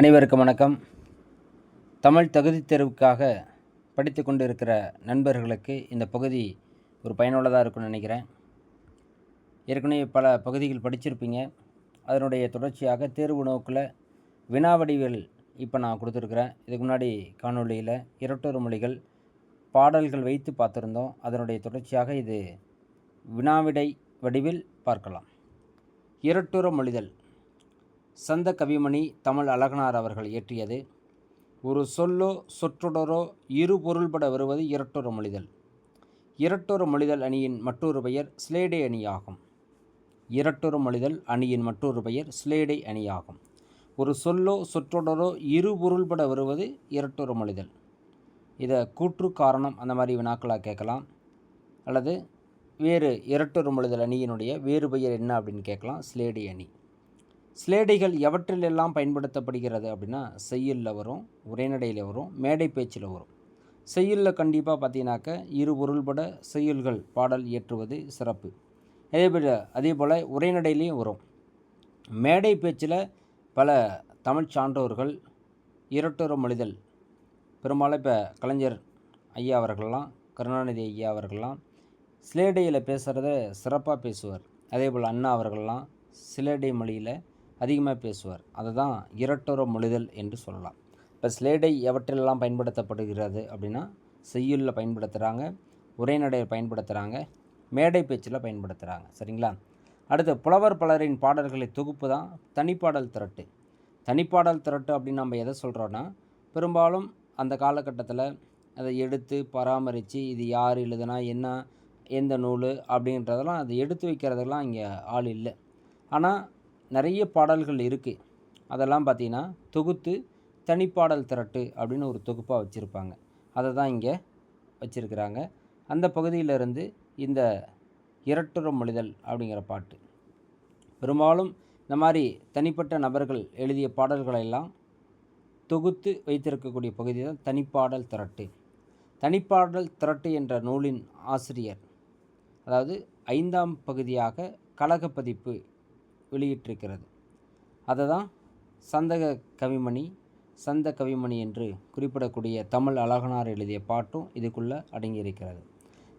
அனைவருக்கும் வணக்கம். தமிழ் தகுதித் தேர்வுக்காக படித்து கொண்டு இருக்கிற நண்பர்களுக்கு இந்த பகுதி ஒரு பயனுள்ளதாக இருக்கும்னு நினைக்கிறேன். ஏற்கனவே பல பகுதிகள் படிச்சிருப்பீங்க. அதனுடைய தொடர்ச்சியாக தேர்வு நோக்கில் வினா வடிவில் இப்போ நான் கொடுத்துருக்குறேன். இதுக்கு முன்னாடி காணொளியில் இரட்டொரு மொழிகள் பாடல்கள் வைத்து பார்த்துருந்தோம். அதனுடைய தொடர்ச்சியாக இது வினாவிடை வடிவில் பார்க்கலாம். இரட்டுற மொழிதல். சந்த கவிமணி தமிழ் அழகனார் அவர்கள் இயற்றியது. ஒரு சொல்லோ சொற்றொடரோ இரு பொருள்பட வருவது இரட்டொரு மொழிதல். இரட்டொரு மொழிதல் அணியின் மற்றொரு பெயர் ஸ்லேடை அணியாகும். இரட்டொரு மொழிதல் அணியின் மற்றொரு பெயர் ஸ்லேடை அணியாகும். ஒரு சொல்லோ சொற்றொடரோ இரு பொருள்பட வருவது இரட்டொரு மொழிதல். இதை கூற்று காரணம் அந்த மாதிரி வினாக்களாக கேட்கலாம். அல்லது வேறு இரட்டொரு மொழிதல் அணியினுடைய வேறு பெயர் என்ன அப்படின்னு கேட்கலாம். ஸ்லேடை அணி. சிலேடைகள் எவற்றிலெல்லாம் பயன்படுத்தப்படுகிறது அப்படின்னா செய்யுளில் வரும் உரைநடையில் வரும் மேடை பேச்சில் வரும். செய்யுளில் கண்டிப்பாக பார்த்தீங்கன்னாக்க இரு பொருள்பட செய்யுள்கள் பாடல் இயற்றுவது சிறப்பு. அதே போல் அதே போல் உரைநடையிலையும் வரும். மேடை பேச்சில் பல தமிழ் சான்றோர்கள் இரட்டொரு மொழிதல் பெரும்பாலும் இப்போ கலைஞர் ஐயா அவர்கள்லாம் கருணாநிதி ஐயா அவர்கள்லாம் சிலேடையில் பேசுகிறத சிறப்பாக பேசுவார். அதே போல் அண்ணா அவர்கள்லாம் சிலேடை மொழியில் அதிகமாக பேசுவார். அதை தான் இரட்டொரு மொழிதல் என்று சொல்லலாம். இப்போ ஸ்லேடை எவற்றிலெல்லாம் பயன்படுத்தப்படுகிறது அப்படின்னா செய்யுளில் பயன்படுத்துகிறாங்க உரைநடையை பயன்படுத்துகிறாங்க மேடை பேச்சில் பயன்படுத்துகிறாங்க சரிங்களா? அடுத்து புலவர் பலரின் பாடல்களை தொகுப்பு தான் தனிப்பாடல் திரட்டு. தனிப்பாடல் திரட்டு அப்படின்னு நம்ம எதை சொல்கிறோன்னா பெரும்பாலும் அந்த காலகட்டத்தில் அதை எடுத்து பராமரித்து இது யார் எழுதுனா என்ன எந்த நூல் அப்படின்றதெல்லாம் அதை எடுத்து வைக்கிறதெல்லாம் இங்கே ஆள் இல்லை. ஆனால் நிறைய பாடல்கள் இருக்குது அதெல்லாம் பார்த்திங்கன்னா தொகுத்து தனிப்பாடல் திரட்டு அப்படின்னு ஒரு தொகுப்பாக வச்சுருப்பாங்க. அதை தான் இங்கே வச்சுருக்கிறாங்க. அந்த பகுதியிலிருந்து இந்த இரட்டுற மொழிதல் அப்படிங்கிற பாட்டு. பெரும்பாலும் இந்த மாதிரி தனிப்பட்ட நபர்கள் எழுதிய பாடல்களையெல்லாம் தொகுத்து வைத்திருக்கக்கூடிய பகுதி தான் தனிப்பாடல் திரட்டு. தனிப்பாடல் திரட்டு என்ற நூலின் ஆசிரியர் அதாவது ஐந்தாம் பகுதியாக கழகப்பதிப்பு வெளியிட்டிருக்கிறது. அதை தான் சந்தக கவிமணி சந்த கவிமணி என்று குறிப்பிடக்கூடிய தமிழ் அழகனார் எழுதிய பாட்டும் இதுக்குள்ளே அடங்கியிருக்கிறது.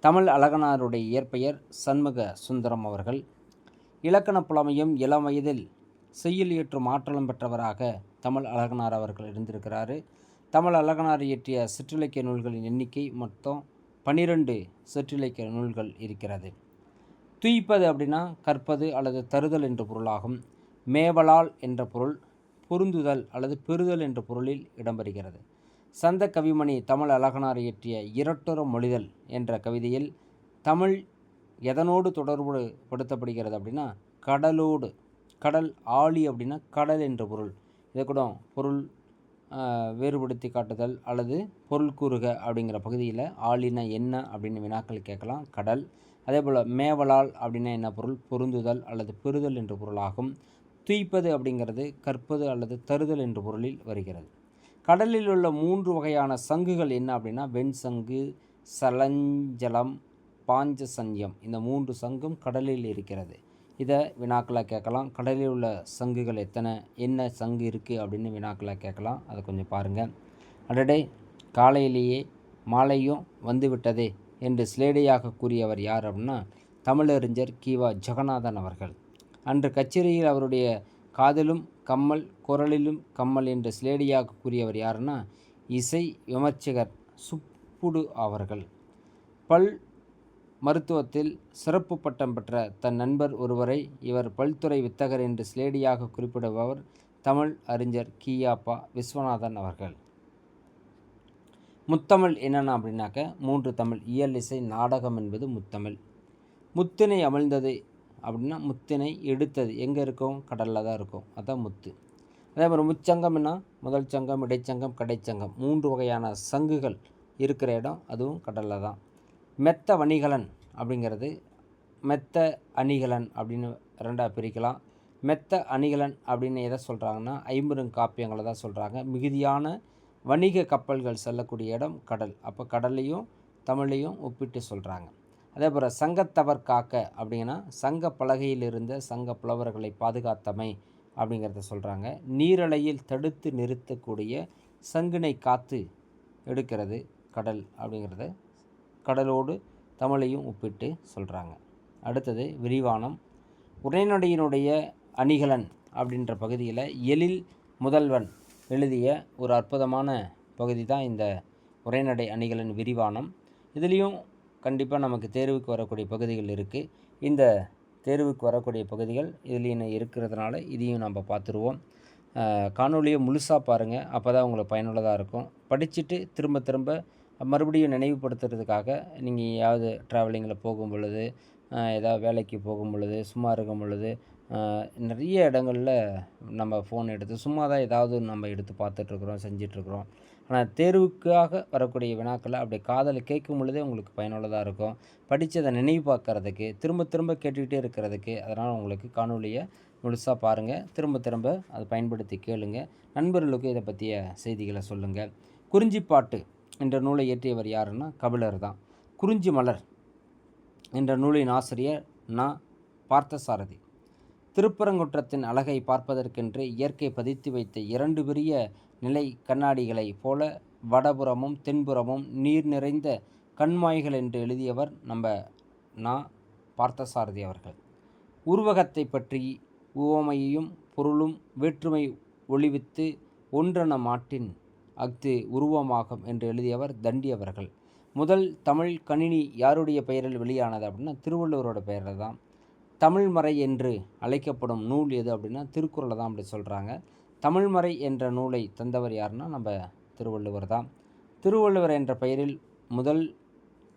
தமிழ் அழகனாருடைய இயற்பெயர் சண்முக சுந்தரம் அவர்கள். இலக்கண புலமையும் இளம் வயதில் செய்யுள் இயற்றும் ஆற்றலும் பெற்றவராக தமிழ் அழகனார் அவர்கள் இருந்திருக்கிறாரு. தமிழ் அழகனார் இயற்றிய சிற்றிலக்கிய நூல்களின் எண்ணிக்கை மொத்தம் பனிரெண்டு சிற்றிலக்கிய நூல்கள் இருக்கிறது. துய்ப்பது அப்படின்னா கற்பது அல்லது தருதல் என்ற பொருளாகும். மேவலால் என்ற பொருள் பொருந்துதல் அல்லது பெறுதல் என்ற பொருளில் இடம்பெறுகிறது. சந்த கவிமணி தமிழ் அழகனார் இயற்றிய இரட்டொரு மொழிதல் என்ற கவிதையில் தமிழ் எதனோடு தொடர்பு படுத்தப்படுகிறது அப்படின்னா கடலோடு. கடல் ஆழி அப்படின்னா கடல் என்ற பொருள். இதை கூட பொருள் வேறுபடுத்தி காட்டுதல் அல்லது பொருள் கூறுக அப்படிங்கிற பகுதியில் ஆளினா என்ன அப்படின்னு வினாக்கள் கேட்கலாம். கடல் அதே போல் மேவலால் அப்படின்னா என்ன பொருள்? பொருந்துதல் அல்லது பெறுதல் என்ற பொருளாகும். துய்ப்பது அப்படிங்கிறது கற்பது அல்லது தருதல் என்ற பொருளில் வருகிறது. கடலில் உள்ள மூன்று வகையான சங்குகள் என்ன அப்படின்னா? வெண் சங்கு சலஞ்சலம் பாஞ்சசன்யம். இந்த மூன்று சங்கும் கடலில் இருக்கிறது. இதை வினாக்களாக கேட்கலாம். கடலில் உள்ள சங்குகள் எத்தனை? என்ன சங்கு இருக்குது அப்படின்னு வினாக்களாக கேட்கலாம். அதை கொஞ்சம் பாருங்கள் அடடே காலையிலேயே மாலையும் வந்து விட்டதே என்று சிலேடையாக கூறியவர் யார் அப்படின்னா தமிழறிஞர் கிவா ஜெகநாதன் அவர்கள். அன்று கச்சேரியில் அவருடைய காதலும் கம்மல் குரலிலும் கம்மல் என்று ஸ்லேடியாக கூறியவர் யாருன்னா இசை விமர்சகர் சுப்புடு அவர்கள். பல் மருத்துவத்தில் சிறப்பு பட்டம் பெற்ற தன் நண்பர் ஒருவரை இவர் பல்துறை வித்தகர் என்று ஸ்லேடியாக குறிப்பிடுபவர் தமிழ் அறிஞர் கியாப்பா விஸ்வநாதன் அவர்கள். முத்தமிழ் என்னென்ன அப்படின்னாக்க மூன்று தமிழ் இயல் இசை நாடகம் என்பது முத்தமிழ். முத்தினை அமிழ்ந்தது அப்படின்னா முத்தினை எடுத்தது. எங்கே இருக்கும்? கடலில் தான் இருக்கும். அதான் முத்து. அதே மாதிரி முச்சங்கம்னா முதல் சங்கம் இடைச்சங்கம் கடைச்சங்கம். மூன்று வகையான சங்குகள் இருக்கிற இடம் அதுவும் கடலில் தான். மெத்த வணிகலன் அப்படிங்கிறது மெத்த அணிகலன் அப்படின்னு ரெண்டாக பிரிக்கலாம். மெத்த அணிகலன் அப்படின்னு எதை சொல்கிறாங்கன்னா ஐம்பெருங்காப்பியங்களை தான் சொல்கிறாங்க மிகுதியான வணிக கப்பல்கள் செல்லக்கூடிய இடம் கடல். அப்போ கடல்லையும் தமிழையும் ஒப்பிட்டு சொல்கிறாங்க அதே போல் சங்கத்தவர் காக்க அப்படின்னா சங்க பலகையில் இருந்த சங்க புலவர்களை பாதுகாத்தமை அப்படிங்கிறத சொல்கிறாங்க நீரலையில் தடுத்து நிறுத்தக்கூடிய சங்கினை காத்து எடுக்கிறது கடல் அப்படிங்கிறத கடலோடு தமிழையும் ஒப்பிட்டு சொல்கிறாங்க அடுத்தது விரிவானம். உரைநடையினுடைய அணிகலன் அப்படின்ற பகுதியில் எழில் முதல்வன் எழுதிய ஒரு அற்புதமான பகுதி தான் இந்த உரைநடை அணிகளின் விரிவானம். இதுலேயும் கண்டிப்பாக நமக்கு தேர்வுக்கு வரக்கூடிய பகுதிகள் இருக்குது இந்த தேர்வுக்கு வரக்கூடிய பகுதிகள் இதுலேயும் இருக்கிறதுனால இதையும் நம்ம பார்த்துருவோம். காணொலியை முழுசாக பாருங்கள் அப்போ தான் உங்களுக்கு பயனுள்ளதாக இருக்கும். படிச்சுட்டு திரும்ப திரும்ப மறுபடியும் நினைவுபடுத்துறதுக்காக நீங்கள் ஏதாவது ட்ராவலிங்கில் போகும் பொழுது ஏதாவது வேலைக்கு போகும் பொழுது சும்மா இருக்கும் பொழுது நிறைய இடங்களில் நம்ம ஃபோன் எடுத்து சும்மா தான் ஏதாவது நம்ம எடுத்து பார்த்துட்ருக்குறோம் செஞ்சிட்ருக்குறோம். ஆனால் தேர்வுக்காக வரக்கூடிய வினாக்களை அப்படி காதலை கேட்கும் பொழுதே உங்களுக்கு பயனுள்ளதாக இருக்கும். படித்ததை நினைவு பார்க்கறதுக்கு திரும்ப திரும்ப கேட்டுக்கிட்டே இருக்கிறதுக்கு அதனால் உங்களுக்கு காணொலியை முழுசாக பாருங்கள் திரும்ப திரும்ப அதை பயன்படுத்தி கேளுங்க. நண்பர்களுக்கு இதை பற்றிய செய்திகளை சொல்லுங்கள் குறிஞ்சிப்பாட்டு என்ற நூலை இயற்றியவர் யாருன்னா கபிலர் தான். குறிஞ்சி மலர் என்ற நூலின் ஆசிரியர் நான் பார்த்தசாரதி. திருப்பரங்குன்றத்தின் அழகை பார்ப்பதற்கென்று இயற்கை பதித்து வைத்த இரண்டு பெரிய நிலை கண்ணாடிகளைப் போல வடபுறமும் தென்புறமும் நீர் நிறைந்த கண்மாய்கள் என்று எழுதியவர் நம்ம நா. பார்த்தசாரதி அவர்கள். உருவகத்தை பற்றி உவமையையும் பொருளும் வேற்றுமை ஒளிவித்து ஒன்றென மாட்டின் அஃது உருவமாகும் என்று எழுதியவர் தண்டி அவர்கள். முதல் தமிழ் கணினி யாருடைய பெயரில் வெளியானது அப்படின்னா திருவள்ளுவரோட பெயரில் தான் தமிழ்மறை என்று அழைக்கப்படும் நூல் எது அப்படின்னா திருக்குறளை தான் அப்படி சொல்கிறாங்க தமிழ்மறை என்ற நூலை தந்தவர் யாருன்னா நம்ம திருவள்ளுவர் தான். திருவள்ளுவர் என்ற பெயரில் முதல்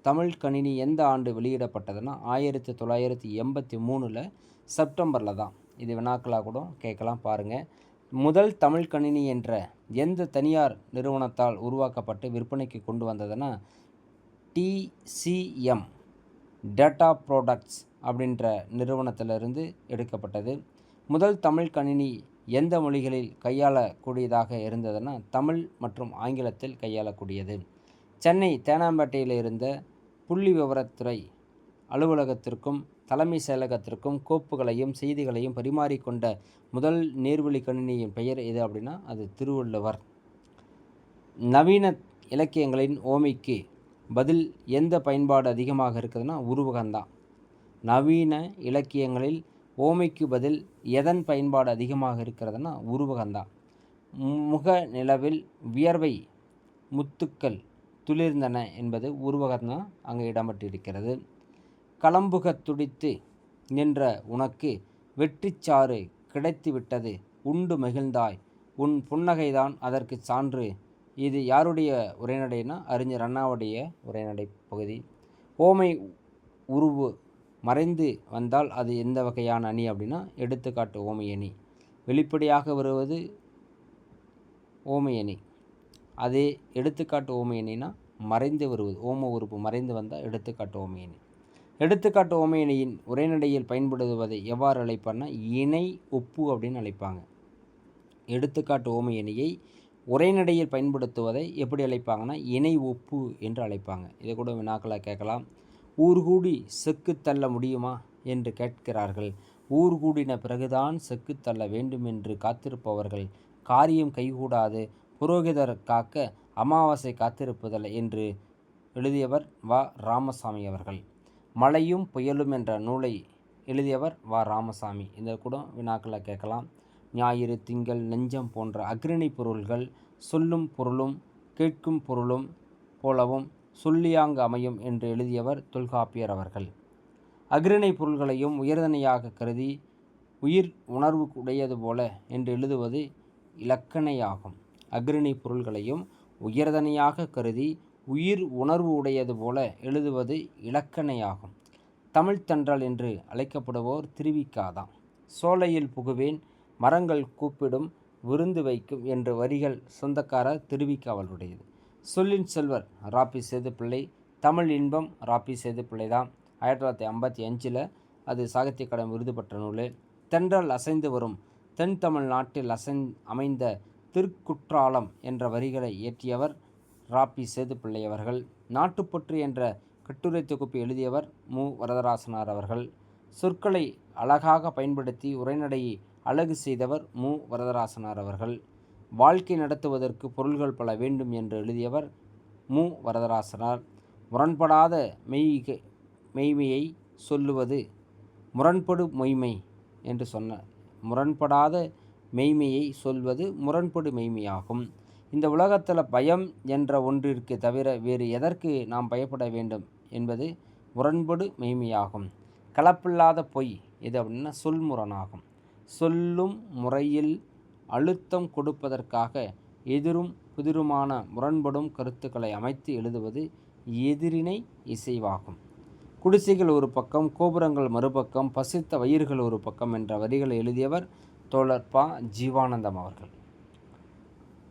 தமிழ் கணினி எந்த ஆண்டு வெளியிடப்பட்டதுன்னா ஆயிரத்தி தொள்ளாயிரத்தி எண்பத்தி மூணில் செப்டம்பரில் தான். இது வினாக்களாக கூட கேட்கலாம் பாருங்கள் முதல் தமிழ் கணினி என்ற எந்த தனியார் நிறுவனத்தால் உருவாக்கப்பட்டு விற்பனைக்கு கொண்டு வந்ததுன்னா டிசிஎம் டேட்டா ப்ராடக்ட்ஸ் அப்படின்ற நிறுவனத்திலிருந்து எடுக்கப்பட்டது. முதல் தமிழ் கணினி எந்த மொழிகளில் கையாளக்கூடியதாக இருந்ததுன்னா தமிழ் மற்றும் ஆங்கிலத்தில் கையாளக்கூடியது. சென்னை தேனாம்பேட்டையில் இருந்த புள்ளி விவரத்துறை அலுவலகத்திற்கும் தலைமை செயலகத்திற்கும் கோப்புகளையும் செய்திகளையும் பரிமாறிக்கொண்ட முதல் நேர்வழி கணினியின் பெயர் எது அப்படின்னா அது திருவள்ளுவர். நவீன இலக்கியங்களின் ஓமைக்கு பதில் எந்த பயன்பாடு அதிகமாக இருக்குதுன்னா உருவகம்தான். நவீன இலக்கியங்களில் ஓமைக்கு பதில் எதன் பயன்பாடு அதிகமாக இருக்கிறதுனா உருவகம்தான். முக நிலவில் வியர்வை முத்துக்கள் துளிர்ந்தன என்பது உருவகம்தான் அங்கே இடம்பெற்றிருக்கிறது. களம்புக துடித்து நின்ற உனக்கு வெற்றிச்சாறு கிடைத்துவிட்டது. உண்டு மகிழ்ந்தாய். உன் புன்னகைதான் அதற்கு சான்று. இது யாருடைய உரைநடைனா அறிஞர் அண்ணாவுடைய உரைநடை பகுதி ஓமை உருவு மறைந்து வந்தால் அது எந்த வகையான அணி அப்படின்னா எடுத்துக்காட்டு ஓமை அணி. வெளிப்படையாக வருவது ஓமை அணி. அதே எடுத்துக்காட்டு ஓமை அணினா மறைந்து வருவது ஓம உறுப்பு மறைந்து வந்தால் எடுத்துக்காட்டு ஓமை அணி. எடுத்துக்காட்டு ஓமையணியின் உரைநடையில் பயன்படுத்துவதை எவ்வாறு அழைப்பார்னா இணை ஒப்பு அப்படின்னு அழைப்பாங்க. எடுத்துக்காட்டு ஓமையணியை உரைநடையில் பயன்படுத்துவதை எப்படி அழைப்பாங்கன்னா இணை ஒப்பு என்று அழைப்பாங்க. இதை கூட வினாக்களாக கேட்கலாம். ஊர்கூடி செக்கு தள்ள முடியுமா என்று கேட்கிறார்கள். ஊர் கூடின பிறகுதான் செக்கு தள்ள வேண்டும் என்று காத்திருப்பவர்கள். காரியம் கைகூடாது. புரோகிதர் காக்க அமாவாசை காத்திருப்பதில்லை என்று எழுதியவர் வ. ராமசாமி அவர்கள். மழையும் புயலும் என்ற நூலை எழுதியவர் வ. ராமசாமி. இந்த கூட வினாக்களை கேட்கலாம். ஞாயிறு திங்கள் நெஞ்சம் போன்ற அக்ரணி பொருள்கள் சொல்லும் பொருளும் கேட்கும் பொருளும் போலவும் சொல்லியாங்கு அமையும் என்று எழுதியவர் தொல்காப்பியர் அவர்கள். அக்ரணி பொருள்களையும் உயர்தனையாக கருதி உயிர் உணர்வு உடையது போல என்று எழுதுவது இலக்கணையாகும். அக்ரணி பொருள்களையும் உயர்தனையாக கருதி உயிர் உணர்வு உடையது போல எழுதுவது இலக்கணையாகும். தமிழ்த்தன்றல் என்று அழைக்கப்படுவோர் திருவிக்காதான். சோலையில் புகுவேன் மரங்கள் கூப்பிடும் விருந்து வைக்கும் என்ற வரிகள் சொந்தக்காரர் திருவிக்காவலுடையது சொல்லின் செல்வர் ராபி சேதுப்பிள்ளை தமிழ் இன்பம் ராப்பி சேதுப்பிள்ளை தான். ஆயிரத்தி தொள்ளாயிரத்தி ஐம்பத்தி அஞ்சில் அது சாகித்ய கடன் விருது பெற்ற நூல். தென்றல் அசைந்து வரும் தென் தமிழ் நாட்டில் அசை அமைந்த திருக்குற்றாலம் என்ற வரிகளை இயற்றியவர் ராபி சேதுப்பிள்ளை அவர்கள். நாட்டுப்பற்று என்ற கட்டுரை தொகுப்பு எழுதியவர் மு. வரதராசனார் அவர்கள். சொற்களை அழகாக பயன்படுத்தி உரைநடையை அழகு செய்தவர் மு. வரதராசனார் அவர்கள். வாழ்க்கை நடத்துவதற்கு பொருள்கள் பல வேண்டும் என்று எழுதியவர் மு. வரதராசனார். முரண்படாத மெய் மெய்மையை சொல்லுவது முரண்படு மொய்மை என்று சொன்ன முரண்படாத மெய்மையை சொல்வது முரண்படு மெய்மையாகும். இந்த உலகத்தில் பயம் என்ற ஒன்றிற்கு தவிர வேறு எதற்கு நாம் பயப்பட வேண்டும் என்பது முரண்படு மெய்மையாகும். கலப்பில்லாத பொய் இது அப்படின்னா சொல்முரணாகும். சொல்லும் முறையில் அழுத்தம் கொடுப்பதற்காக எதிரும் புதிருமான முரண்படும் கருத்துக்களை அமைத்து எழுதுவது எதிரினை இசைவாகும். குடிசைகள் ஒரு பக்கம் கோபுரங்கள் மறுபக்கம் பசித்த வயிறுகள் ஒரு பக்கம் என்ற வரிகளை எழுதியவர் தோழர் பா. ஜீவானந்தம் அவர்கள்.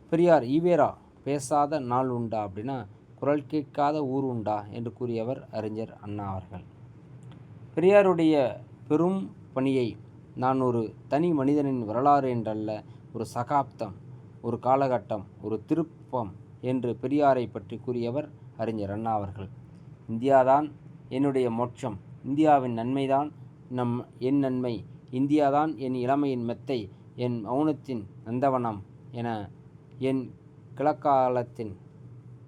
பெரியார் ஈவேரா பேசாத நாள் உண்டா? அப்படின்னா குரல் கேட்காத ஊர் உண்டா? என்று கூறியவர் அறிஞர் அண்ணா அவர்கள். பெரியாருடைய பெரும் பணியை நான் ஒரு தனி மனிதனின் வரலாறு என்றல்ல ஒரு சகாப்தம் ஒரு காலகட்டம் ஒரு திருப்பம் என்று பெரியாரை பற்றி கூறியவர் அறிஞர் அண்ணா அவர்கள். இந்தியாதான் என்னுடைய மோட்சம் இந்தியாவின் நன்மைதான் நம் என் நன்மை இந்தியாதான் என் இளமையின் மெத்தை என் மௌனத்தின் நந்தவனம் என என் கிழக்காலத்தின்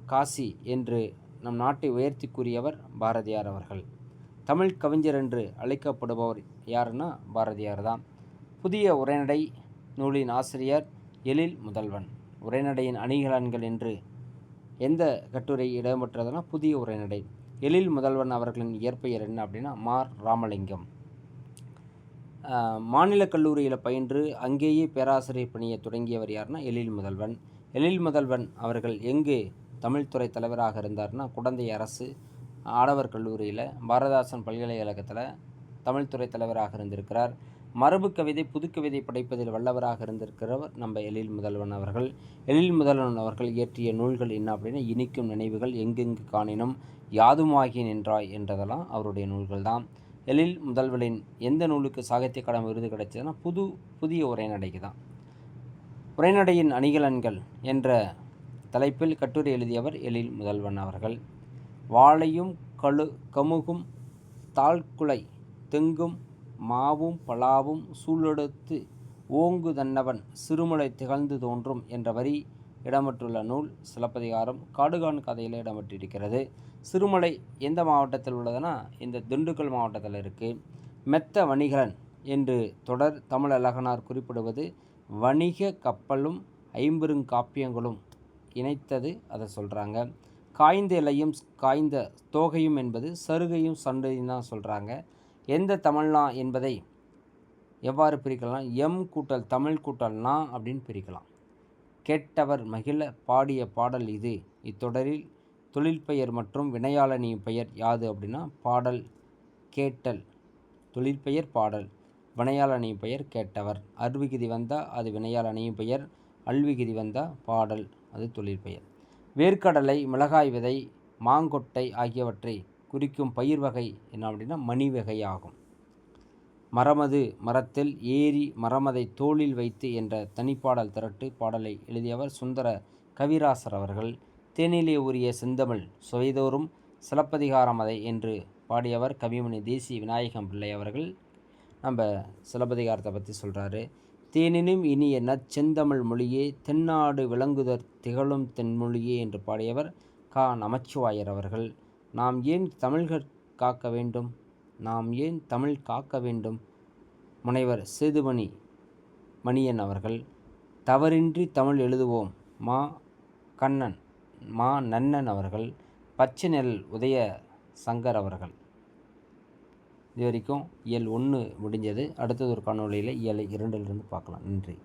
காசி என்று நம் நாட்டை உயர்த்தி கூறியவர் பாரதியார் அவர்கள். தமிழ் கவிஞர் என்று அழைக்கப்படுபவர் யாருன்னா பாரதியார் தான். புதிய உரைநடை நூலின் ஆசிரியர் எழில் முதல்வன். உரைநடையின் அணிகலன்கள் என்று எந்த கட்டுரை இடம்பெற்றதுன்னா புதிய உரைநடை. எழில் முதல்வன் அவர்களின் இயற்பெயர் என்ன அப்படின்னா மார் ராமலிங்கம். மாநில கல்லூரியில் பயின்று அங்கேயே பேராசிரியர் பணியை தொடங்கியவர் யார்னா எழில் முதல்வன். எழில் முதல்வன் அவர்கள் எங்கு தமிழ்துறை தலைவராக இருந்தார்னா குடந்தை அரசு ஆடவர் கல்லூரியில் பாரதாசன் பல்கலைக்கழகத்தில் தமிழ்துறை தலைவராக இருந்திருக்கிறார். மரபு கவிதை புதுக்கவிதை படைப்பதில் வல்லவராக இருந்திருக்கிறவர் நம்ம எழில் முதல்வன் அவர்கள். எழில் முதல்வன் அவர்கள் இயற்றிய நூல்கள் என்ன அப்படின்னா இனிக்கும் நினைவுகள் எங்கெங்கு காணினும் யாதுமாகி நின்றாய் என்றதெல்லாம் அவருடைய நூல்கள் தான். எழில் முதல்வனின் எந்த நூலுக்கு சாகித்ய கடம் விருது கிடைச்சதுன்னா புது புதிய உரைநடைக்கு தான். உரைநடையின் அணிகலன்கள் என்ற தலைப்பில் கட்டுரை எழுதியவர் எழில் முதல்வன் அவர்கள். வாழையும் கழு கமுகும் தாழ்குலை தெங்கும் மாவும் பலாவும் சூழெடுத்து ஓங்கு தன்னவன் சிறுமலை திகழ்ந்து தோன்றும் என்ற வரி இடம்பெற்றுள்ள நூல் சிலப்பதிகாரம் காடுகான் கதையில் இடம்பெற்றிருக்கிறது. சிறுமலை எந்த மாவட்டத்தில் உள்ளதுன்னா இந்த திண்டுக்கல் மாவட்டத்தில் இருக்குது மெத்த வணிகரன் என்று தொடர் தமிழ் அழகனார் குறிப்பிடுவது வணிக கப்பலும் ஐம்பெருங்காப்பியங்களும் இணைத்தது அதை சொல்கிறாங்க காய்ந்த இலையும் காய்ந்த தோகையும் என்பது சருகையும் சண்டையும் தான் சொல்கிறாங்க எந்த தமிழ்னா என்பதை எவ்வாறு பிரிக்கலாம்? எம் கூட்டல் தமிழ் கூட்டல் நா அப்படின்னு பிரிக்கலாம். கேட்டவர் மகிழ பாடிய பாடல் இது. இத்தொடரில் தொழில் பெயர் மற்றும் வினையாளனி பெயர் யாது அப்படின்னா பாடல் கேட்டல் தொழிற்பெயர் பாடல். வினையாளனி பெயர் கேட்டவர். அருவிகுதி வந்தால் அது வினையாளனியும் பெயர். அல்விகுதி வந்தால் பாடல் அது தொழிற்பெயர் வேர்க்கடலை மிளகாய் விதை மாங்கொட்டை ஆகியவற்றை குறிக்கும் பயிர் வகை என்ன அப்படின்னா மணி வகை ஆகும். மரமது மரத்தில் ஏறி மரமதை தோளில் வைத்து என்ற தனிப்பாடல் திரட்டு பாடலை எழுதியவர் சுந்தர கவிராசர் அவர்கள். தேனிலே உரிய செந்தமிழ் சுவைதோறும் சிலப்பதிகாரமதை என்று பாடியவர் கவிமணி தேசி விநாயகம் பிள்ளை அவர்கள். நம்ம சிலப்பதிகாரத்தை பற்றி சொல்கிறாரு தேனினும் இனிய நச்செந்தமிழ் மொழியே தென்னாடு விளங்குதற் திகழும் தென்மொழியே என்று பாடியவர் கா. நமச்சிவாயர் அவர்கள். நாம் ஏன் தமிழ்கள் காக்க வேண்டும்? நாம் ஏன் தமிழ் காக்க வேண்டும்? முனைவர் சேதுமணி மணியன் அவர்கள் தவறின்றி தமிழ் எழுதுவோம் மா. கண்ணன் மா. நன்னன் அவர்கள் பச்சை நெல் உதய சங்கர் அவர்கள். இது வரைக்கும் இயல் ஒன்று முடிஞ்சது. அடுத்தது ஒரு காணொலியில் இயலை இரண்டிலிருந்து பார்க்கலாம். நன்றி.